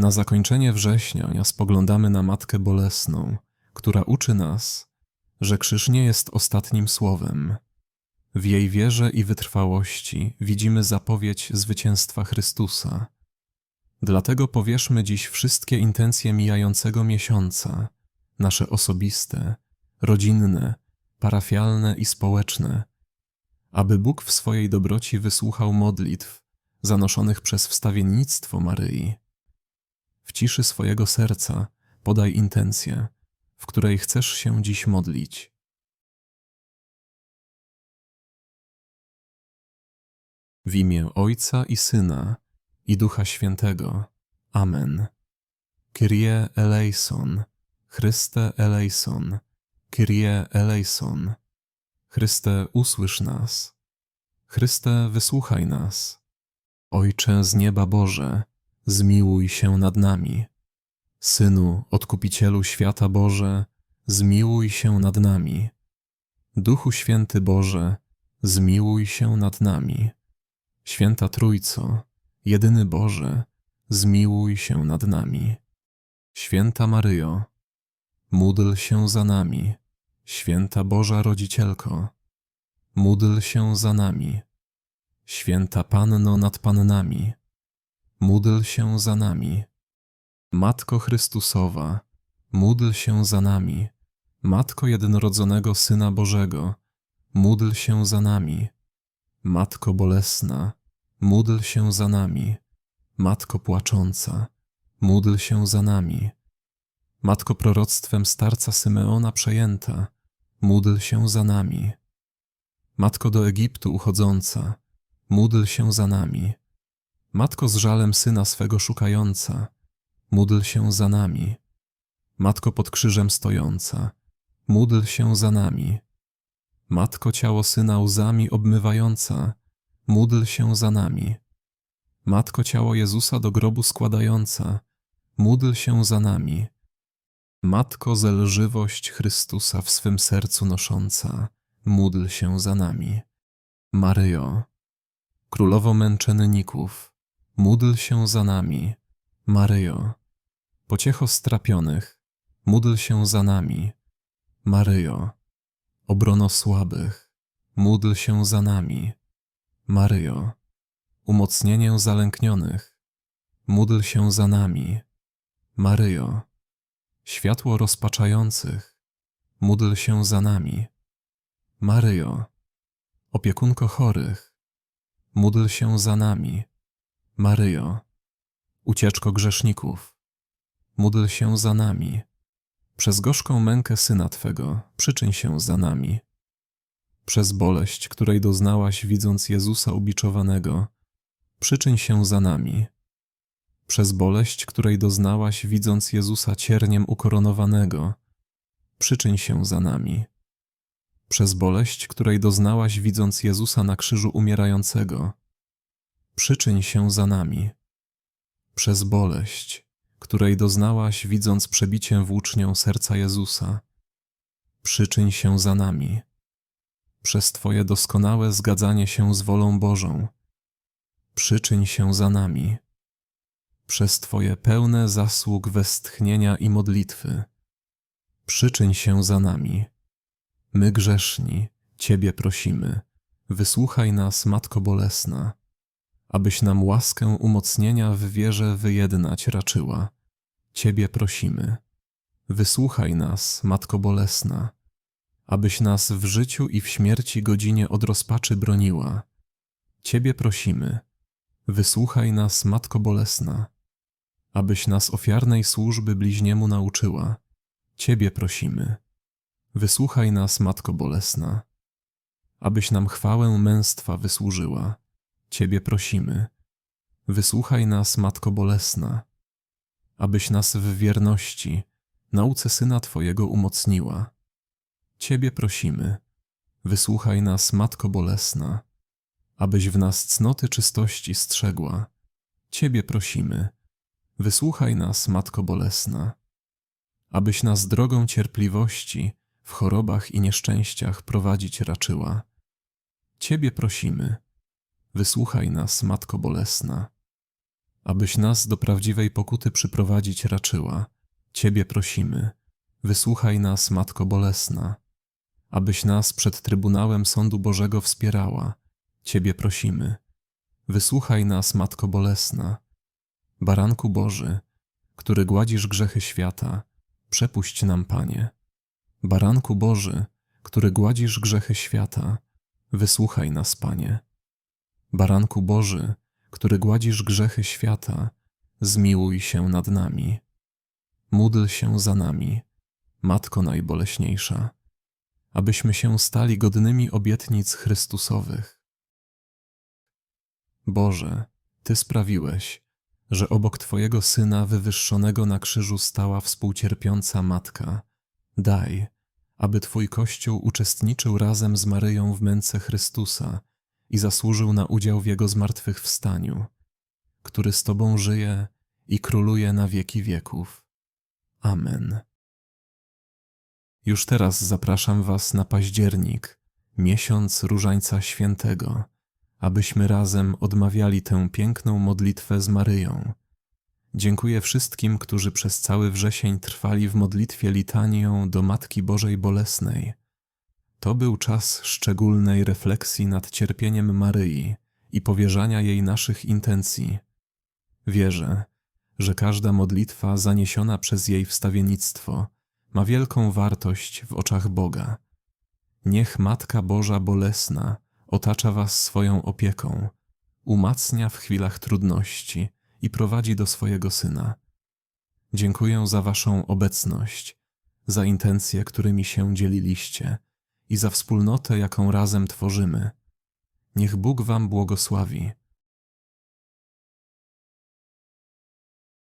Na zakończenie września spoglądamy na Matkę Bolesną, która uczy nas, że krzyż nie jest ostatnim słowem. W jej wierze i wytrwałości widzimy zapowiedź zwycięstwa Chrystusa. Dlatego powierzmy dziś wszystkie intencje mijającego miesiąca, nasze osobiste, rodzinne, parafialne i społeczne, aby Bóg w swojej dobroci wysłuchał modlitw zanoszonych przez wstawiennictwo Maryi. W ciszy swojego serca podaj intencję, w której chcesz się dziś modlić. W imię Ojca i Syna i Ducha Świętego. Amen. Kyrie eleison, Chryste eleison, Kyrie eleison. Chryste, usłysz nas. Chryste, wysłuchaj nas. Ojcze z nieba Boże, zmiłuj się nad nami. Synu, Odkupicielu świata Boże, zmiłuj się nad nami. Duchu Święty Boże, zmiłuj się nad nami. Święta Trójco, jedyny Boże, zmiłuj się nad nami. Święta Maryjo, módl się za nami. Święta Boża Rodzicielko, módl się za nami. Święta Panno nad Pannami, módl się za nami. Matko Chrystusowa, módl się za nami. Matko jednorodzonego Syna Bożego, módl się za nami. Matko bolesna, módl się za nami. Matko płacząca, módl się za nami. Matko proroctwem starca Symeona przejęta, módl się za nami. Matko do Egiptu uchodząca, módl się za nami. Matko z żalem syna swego szukająca, módl się za nami. Matko pod krzyżem stojąca, módl się za nami. Matko ciało syna łzami obmywająca, módl się za nami. Matko ciało Jezusa do grobu składająca, módl się za nami. Matko zelżywość Chrystusa w swym sercu nosząca, módl się za nami. Maryjo, Królowo męczenników, módl się za nami. Maryjo, pociecho strapionych, módl się za nami. Maryjo, obrono słabych, módl się za nami. Maryjo, umocnienie zalęknionych, módl się za nami. Maryjo, światło rozpaczających, módl się za nami. Maryjo, opiekunko chorych, módl się za nami. Maryjo, ucieczko grzeszników, módl się za nami. Przez gorzką mękę Syna Twego przyczyń się za nami. Przez boleść, której doznałaś widząc Jezusa ubiczowanego, przyczyń się za nami przez boleść, której doznałaś, widząc Jezusa cierniem ukoronowanego, przyczyń się za nami. Przez boleść, której doznałaś, widząc Jezusa na krzyżu umierającego, przyczyń się za nami. Przez boleść, której doznałaś, widząc przebicie włócznią serca Jezusa, przyczyń się za nami. Przez Twoje doskonałe zgadzanie się z wolą Bożą, przyczyń się za nami przez Twoje pełne zasług westchnienia i modlitwy. Przyczyń się za nami. My grzeszni, Ciebie prosimy, wysłuchaj nas, Matko Bolesna, abyś nam łaskę umocnienia w wierze wyjednać raczyła. Ciebie prosimy. Wysłuchaj nas, Matko Bolesna, abyś nas w życiu i w śmierci godzinie od rozpaczy broniła. Ciebie prosimy. Wysłuchaj nas, Matko Bolesna, abyś nas ofiarnej służby bliźniemu nauczyła. Ciebie prosimy. Wysłuchaj nas, Matko Bolesna, abyś nam chwałę męstwa wysłużyła. Ciebie prosimy. Wysłuchaj nas, Matko Bolesna, abyś nas w wierności, nauce Syna Twojego umocniła. Ciebie prosimy. Wysłuchaj nas, Matko Bolesna, abyś w nas cnoty czystości strzegła. Ciebie prosimy Wysłuchaj nas, Matko Bolesna, abyś nas drogą cierpliwości w chorobach i nieszczęściach prowadzić raczyła. Ciebie prosimy, wysłuchaj nas, Matko Bolesna, abyś nas do prawdziwej pokuty przyprowadzić raczyła. Ciebie prosimy, wysłuchaj nas, Matko Bolesna, abyś nas przed Trybunałem Sądu Bożego wspierała. Ciebie prosimy, wysłuchaj nas, Matko Bolesna. Baranku Boży, który gładzisz grzechy świata, przepuść nam, Panie. Baranku Boży, który gładzisz grzechy świata, wysłuchaj nas, Panie. Baranku Boży, który gładzisz grzechy świata, zmiłuj się nad nami. Módl się za nami, Matko najboleśniejsza, abyśmy się stali godnymi obietnic Chrystusowych. Boże, Ty sprawiłeś, że obok Twojego Syna wywyższonego na krzyżu stała współcierpiąca Matka. Daj, aby Twój Kościół uczestniczył razem z Maryją w męce Chrystusa i zasłużył na udział w Jego zmartwychwstaniu, który z Tobą żyje i króluje na wieki wieków. Amen. Już teraz zapraszam Was na październik, miesiąc Różańca Świętego, abyśmy razem odmawiali tę piękną modlitwę z Maryją. Dziękuję wszystkim, którzy przez cały wrzesień trwali w modlitwie litanią do Matki Bożej Bolesnej. To był czas szczególnej refleksji nad cierpieniem Maryi i powierzania jej naszych intencji. Wierzę, że każda modlitwa zaniesiona przez jej wstawiennictwo ma wielką wartość w oczach Boga. Niech Matka Boża Bolesna otacza Was swoją opieką, umacnia w chwilach trudności i prowadzi do swojego Syna. Dziękuję za Waszą obecność, za intencje, którymi się dzieliliście i za wspólnotę, jaką razem tworzymy. Niech Bóg Wam błogosławi